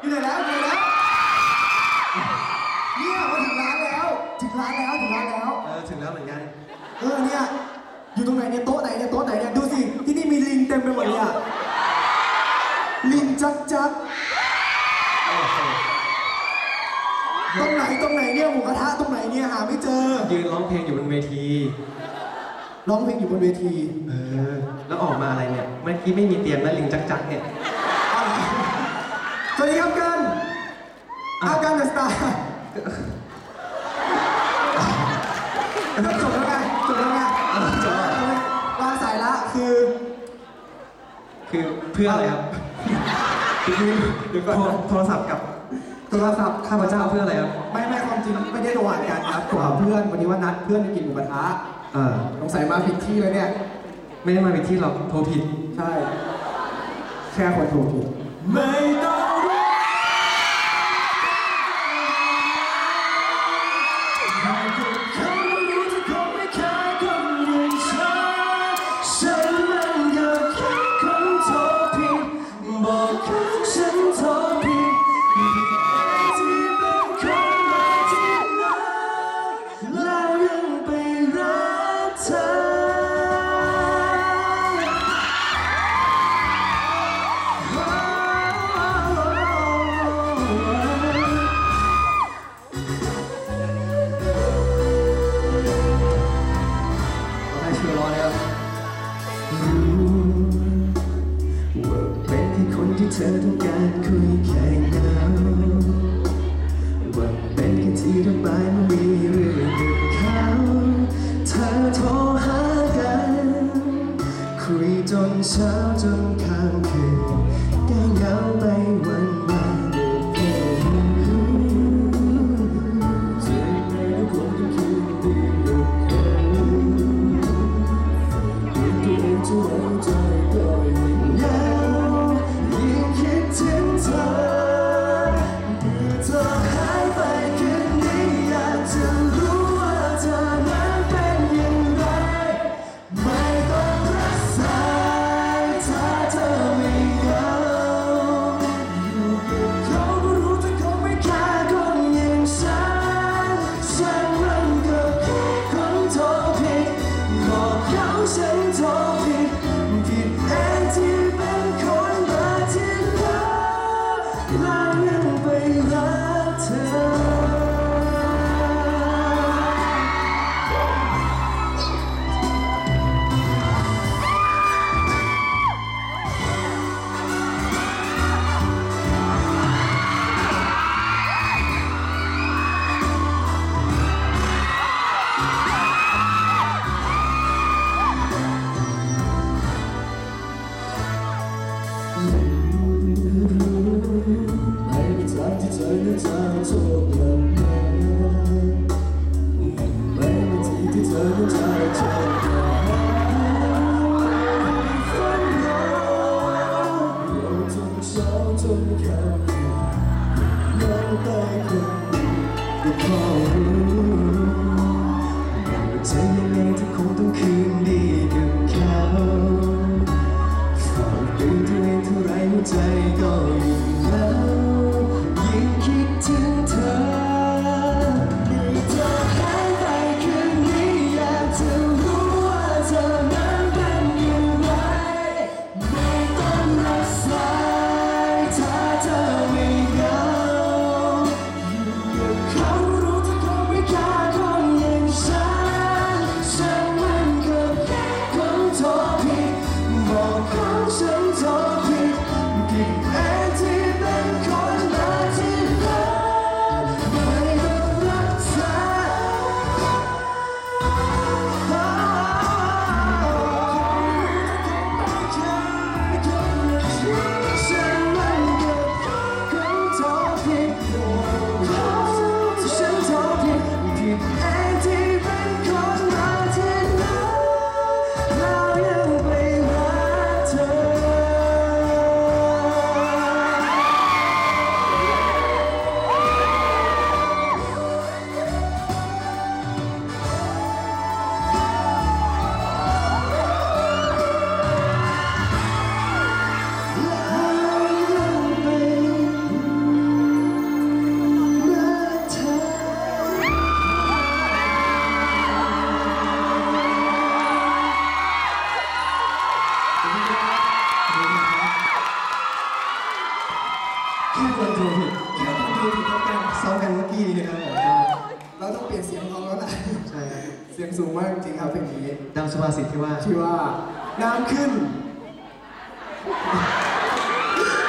อยู่ไหนแล้วอยู่ไหนแล้วเนี่ยมาถึงร้านแล้วถึงร้านแล้วถึงร้านแล้ว เออถึงแล้วเหมือนกัน เออเนี่ยอยู่ตรงไหนเนี่ยโต๊ะไหนเนี่ยโต๊ะไหนเนี่ยดูสิที่นี่มีลิงเต็มไปหมดเลยอะลิงจักจักโอ้โหตรงไหนตรงไหนเนี่ยหมูกระทะตรงไหนเนี่ยหาไม่เจอยืนร้องเพลงอยู่บนเวที ร้องเพลงอยู่บนเวที เออ แล้วออกมาอะไรเนี่ย เมื่อกี้ไม่มีเตรียมนะลิงจักจักเนี่ยส วัสดีครับกันอากันเดอะสตาร์จบแล้วไงจบแล้วไงจบแล้ววางสายละคือคือเพื่ออะไรครับคือเดี๋ยวก่อนโทรโทรศัพท์กับโทรศัพท์ข้าพเจ้าเพื่ออะไรครับไม่ไม่ความจริงไม่ได้โทรหากันครับโทรหาเพื่อนวันนี้ว่านัดเพื่อนไปกินหมูกระทะเออสงสัยมาผิดที่เลยเนี่ย ไม่ได้มาผิดที่เราโทรผิดใช่แค่คนโทรผิดไม่ต้อง น้องต น้ำขึ้น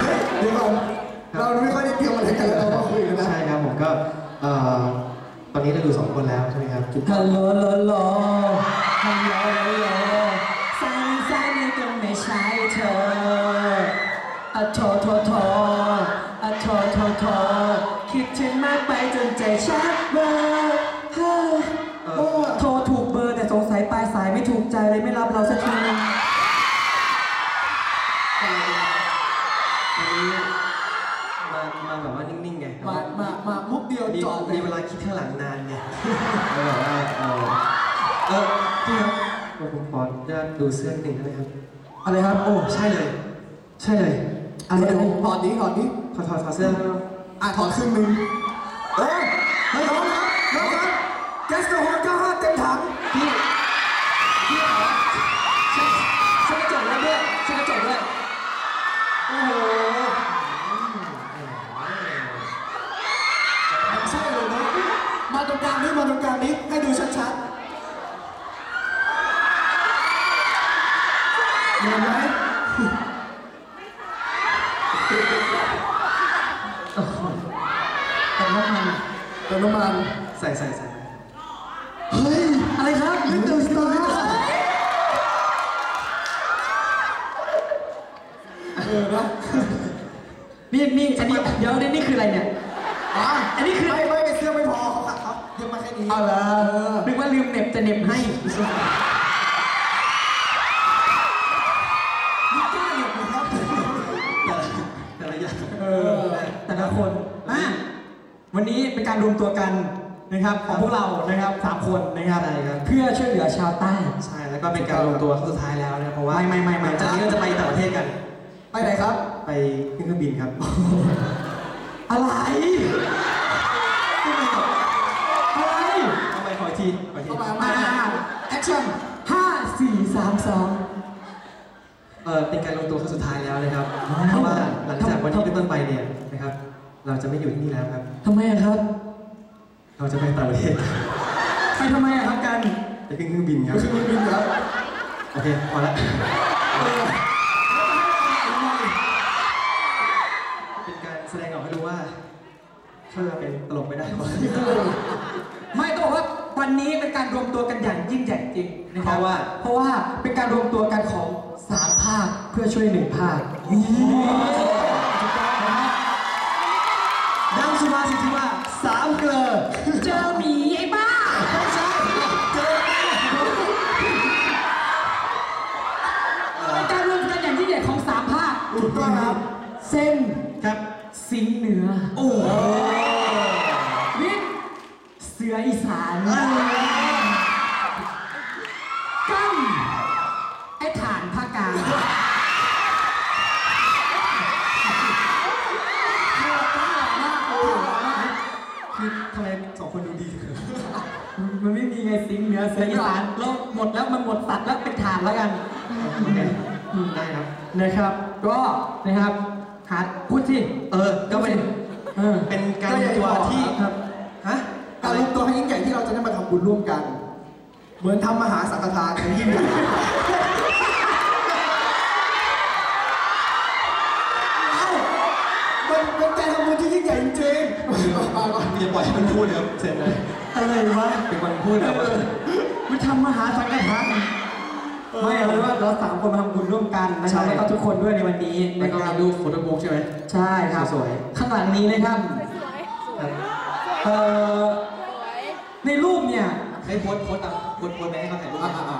เฮ้ยเดี๋ยวก่อนเราไม่ค่อยได้เตรียมอะไรกันแล้วเราก็คุยกันนะ ใช่ครับผมก็เอ่อตอนนี้เราอยู่สองคนแล้วใช่ไหมครับจุดฮัลโหลฮัลโหลฮัลโหลฮัลโหลฮัลโหลสายสายนี้ก็ไม่ใช่เธออะโทโทโทอะโทโทโทคิดถึงมากไปจนใจชักเบอร์เฮ้ยโอ้โทรถูกเบอร์แต่สงสัยปลายสายไม่ถูกใจเลยไม่รับเราสักที จอดเลมียเวลาคิดข้างหลังนานไงเลยแบบว่าเออเออพี่ครับผมขออนุญาตดูเสื้อนิดหนึ่งได้ไหมครับ อะไรครับ โอ้ ใช่เลย ใช่เลยอะไรอะไรถอดดิถอดดิถอดถอดถอดเสื้ออะถอดครึ่งหนึ่งเอ้ยไม่น้องครับน้องครับแก๊สโซฮอล์95เต็มถัง พี่พี่ขอเช็คเช็คกระจกแล้วด้วยเช็คกระจกด้วย โอ้โหใช่เลยนะมาตรงกลางนี้มาตรงกลางนี้ให้ดูชัดๆเห็นไหม แต่น้ำมัน เติมน้ำมัน ใส่ใส่ใส่ เฮ้ย อะไรครับ ลิตเติ้ลสตาร์เออนะ นี่อันนี้เดี๋ยวนี่นี่คืออะไรเนี่ยอะอันนี้คือ ไม่ไม่เสื้อไม่พอเขาขัดครับเย็บมาแค่นี้เอาละเออนึกว่าลืมเหน็บจะเหน็บให้นี่กล้าเหยียบนะครับ แต่ละอย่างเออแต่ละคนอะวันนี้เป็นการรวมตัวกันนะครับของพวกเรานะครับสามคนนะครับใช่ครับ เพื่อช่วยเหลือชาวใต้ ใช่แล้วก็เป็นการรวมตัวครั้งสุดท้ายแล้วนะครับเพราะว่าไม่ไม่ไม่ไม่ จากนี้เราจะไปต่างประเทศกัน ไปไหนครับ ไปขึ้นเครื่องบินครับ อะไร อะไรเอาไปขออีกทีขออีกทีเข้ามามามาแอคชั่นห้าสี่สามสอง เออเป็นการรวมตัวครั้งสุดท้ายแล้วนะครับอ๋อเพราะว่าหลังจากวันนี้เป็นต้นไปเนี่ยนะครับ เราจะไม่อยู่ที่นี่แล้วครับ ทำไมอะครับ เราจะไปต่างประเทศไปทำไมอะครับกัน ไปขึ้นเครื่องบินคก็รับคือมันบินครับ โอเคพอละ ถ้าเราเป็นตลกไม่ได้วะ ไม่ต้องบอกว่าวันนี้เป็นการรวมตัวกันอย่างยิ่งใหญ่จริงนะคเพรับราะว่า เพราะว่าเป็นการรวมตัวกันของสามภาคเพื่อช่วยหนึ่งภาคดังสุภาษิตที่ว่าสามเกลอเจอหมีไอ้บ้า ไม่ใช่เจอเป็นการรวมตัวกันอย่างยิ่งใหญ่ของสามภาคถูกต้องครับ เส้นครับ สิงห์เหนือ โอ้ เสืออีสานเราหมดแล้วมันหมดตัดแล้วเป็นฐานแล้วกันโอเคได้ครับนะครับ ก็นะครับหาพูดสิเออก็เป็นเออเป็นการรวมตัวที่ครับฮะการรวมตัวให้ยิ่งใหญ่ที่เราจะได้มาทำบุญร่วมกัน เหมือนทำมหาสังฆทานในยิ่งใหญ่เอ้ามันเป็นการทำบุญที่ยิ่งใหญ่จริงๆมาก่อนอย่าปล่อยให้มันพูดเลยครับเซ็นเลยอะไรวะเป็นคนพูดแบบว่า มันทำมหาสังฆทาน ไม่เอาเลยว่าเราสามคนมาทำบุญร่วมกันนะครับใช่ แล้วก็ทุกคนด้วยในวันนี้แล้วนะก็ครัมีบรูปโฟโต้บุ๊กใช่ไหม ใช่ครับสวย ข้างหลังนี้นะครับครับเอ่อในรูปเนี่ย ให้โพสต์โพสต์ตามโพสต์โพสต์ไปให้เขาถ่ายรูปอะอะอะ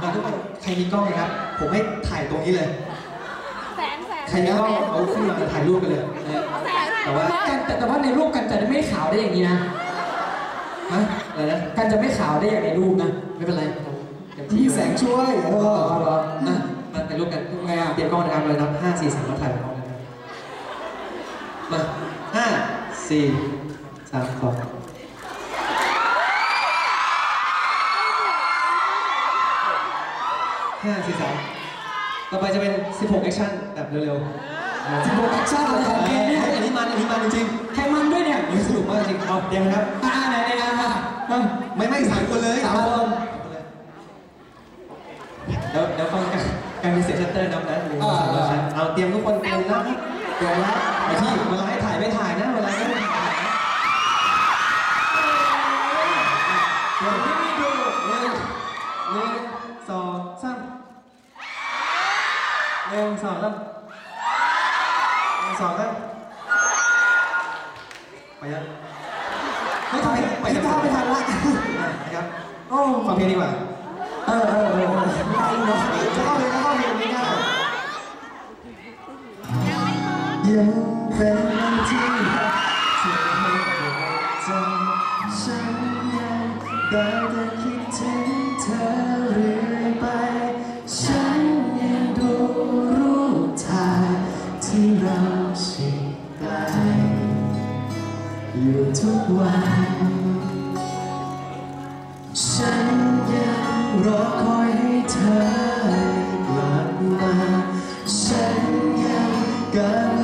แล้วทุกคนใครมีกล้องนะครับ ผมให้ถ่ายตรงนี้เลย แสนแสนใครมีกล้องเอาขึ้นมาถ่ายรูปกันเลยนะ แสนแต่ว่ากันแต่แต่ว่าในรูปกันจะไม่ขาวได้อย่างนี้นะ ฮะอะไรนะ กันจะไม่ขาวได้อย่างในรูปนะ ไม่เป็นไรผม เต็มมีที่แสงช่วย เอเอออเหรออะมาถ่ายรูปกันทุกไงอะเตรียมกล้องนะครับเลยนับห้าสี่สามมาถ่ายพร้อมกันนะมาห้าสี่สามสองห้าสี่สามต่อไปจะเป็น 16 แอคชั่นแบบเร็วๆสิบหกแอคชั่นเลยครับเอ้ยอันนี้นี้มันจริงใครมันด้วยเนี่ยๆนี่สนุกมากจริงเอาเตรียมนะครับ อ่าไหนไหนอะอะไม่ไม่สามคนเลย สามคน เดี๋ยวเดี๋ยวฟังกันการมี เสียงชัตเตอร์นับนะหนึ่งสองสามสี่ห้าเอาเตรียมทุกคนเตรียมนะเตรียมนะไอ้ที่เวลาให้ถ่ายไม่ถ่ายนะเวลาไม่ถ่ายนะเดี๋ยวไม่มีดูหนึ่งหนึ่งสองสามหนึ่งสองสามหนึ่งสองสามไปยังไม่ทันไม่ทันไม่ทันละนะครับโอ้ฟังเพลงดีกว่า เออเออเออไม่ได้เนาะจะเข้าเพลงก็เข้าเพลง ยังเป็นที่รักเธอไม่จฉันยังแต่คิดถึงเธอเรื่อยไป ฉันยังดูรูปถ่ายที่เราชิดใกอยู่ทุกวัน ฉันยังรอคอยให้เธอกลับมา ฉันยังกัน